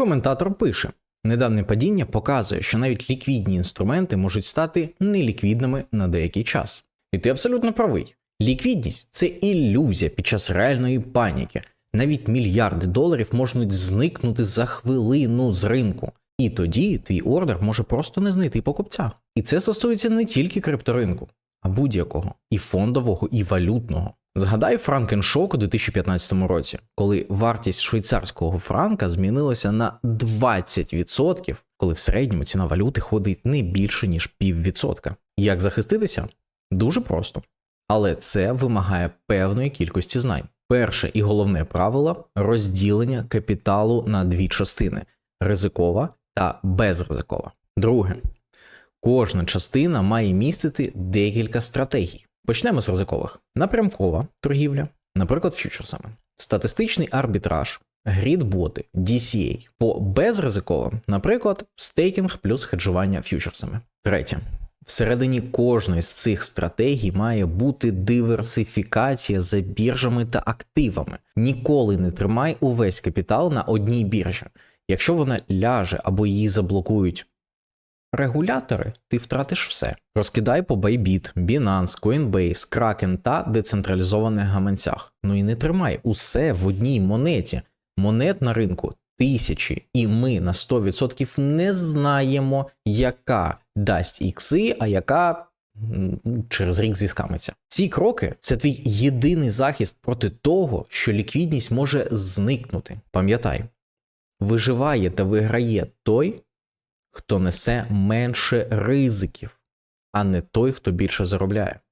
Коментатор пише: недавнє падіння показує, що навіть ліквідні інструменти можуть стати неліквідними на деякий час. І ти абсолютно правий. Ліквідність це ілюзія під час реальної паніки. Навіть мільярди доларів можуть зникнути за хвилину з ринку. І тоді твій ордер може просто не знайти покупця. І це стосується не тільки крипторинку, а будь-якого і фондового, і валютного. Згадай Франкеншок у 2015 році, коли вартість швейцарського франка змінилася на 20%, коли в середньому ціна валюти ходить не більше ніж піввідсотка. Як захиститися? Дуже просто. Але це вимагає певної кількості знань. Перше і головне правило розділення капіталу на дві частини: ризикова та безризикова. Друге, кожна частина має містити декілька стратегій. Почнемо з ризикових: напрямкова торгівля, наприклад, фьючерсами, статистичний арбітраж, грідботи, DCA. По безризиковим, наприклад, стейкінг плюс хеджування фьючерсами. Третє. Всередині кожної з цих стратегій має бути диверсифікація за біржами та активами. Ніколи не тримай увесь капітал на одній біржі. Якщо вона ляже або її заблокують регулятори, ти втратиш все. Розкидай по Bybit, Binance, Coinbase, Kraken та децентралізованих гаманцях. Ну і не тримай усе в одній монеті. Монет на ринку тисячі, і ми на 100% не знаємо, яка дасть ікси, а яка через рік зіскамиться. Ці кроки це твій єдиний захист проти того, що ліквідність може зникнути. Пам'ятай, виживає та виграє той, хто несе менше ризиків, а не той, хто більше заробляє.